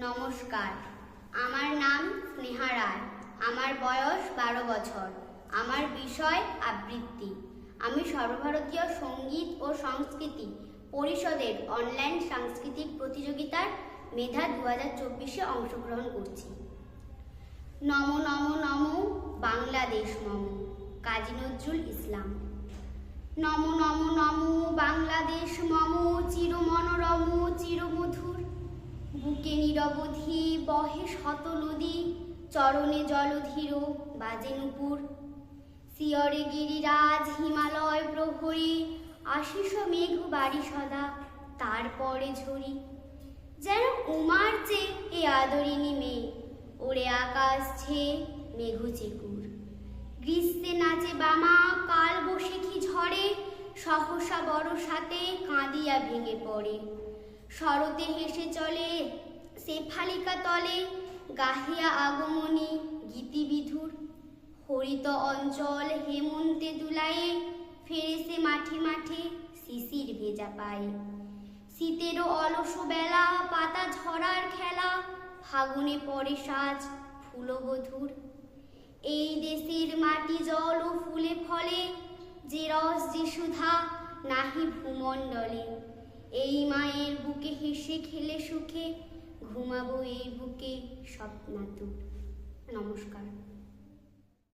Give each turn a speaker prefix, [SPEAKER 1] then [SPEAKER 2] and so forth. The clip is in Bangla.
[SPEAKER 1] নমস্কার। আমার নাম স্নেহা রায়। আমার বয়স বারো বছর। আমার বিষয় আবৃত্তি। আমি সর্বভারতীয় সংগীত ও সংস্কৃতি পরিষদের অনলাইন সাংস্কৃতিক প্রতিযোগিতার মেধা দু হাজার চব্বিশে অংশগ্রহণ করছি। নম নম নম, বাংলাদেশ মম কাজী নজরুল ইসলাম। নম নম নম, বাংলাদেশ মম নিরবধি বহে শত নদী, চরণে জলধীর বাজে নুপুর। শিয়রে গিরিরাজ হিমালয় প্রহরী, আশিস মেঘ বাড়ি সদা, তারপরে ঝরি। যেন উমার চে এ আদরিনী মেয়ে, ওরে আকাশ ছে মেঘু চেকুর। গ্রীষ্মে নাচে বামা, কাল বসে কি ঝড়ে সহসা বরসাতে কাঁদিয়া ভেঙে পড়ে। শরতে হেসে চলে শেফালিকা তলে গাহিয়া আগমনী গীতিবিধুর হরিত অঞ্চল হেমন্তে দুলায়ে ফেরেসে মাঠে মাঠে শিশির ভেজা পায়ে। শীতেরও অলস বেলা, পাতা ঝরার খেলা, ফাগুনে পরে সাজ ফুলবধুর। এই দেশের মাটি জল ও ফুলে ফলে যে রস, যে সুধা নাহি ভূমণ্ডলে। এই মায়ের বুকে হেসে খেলে সুখে ঘুমাবো এই বুকে স্বপ্নাতুর নমস্কার।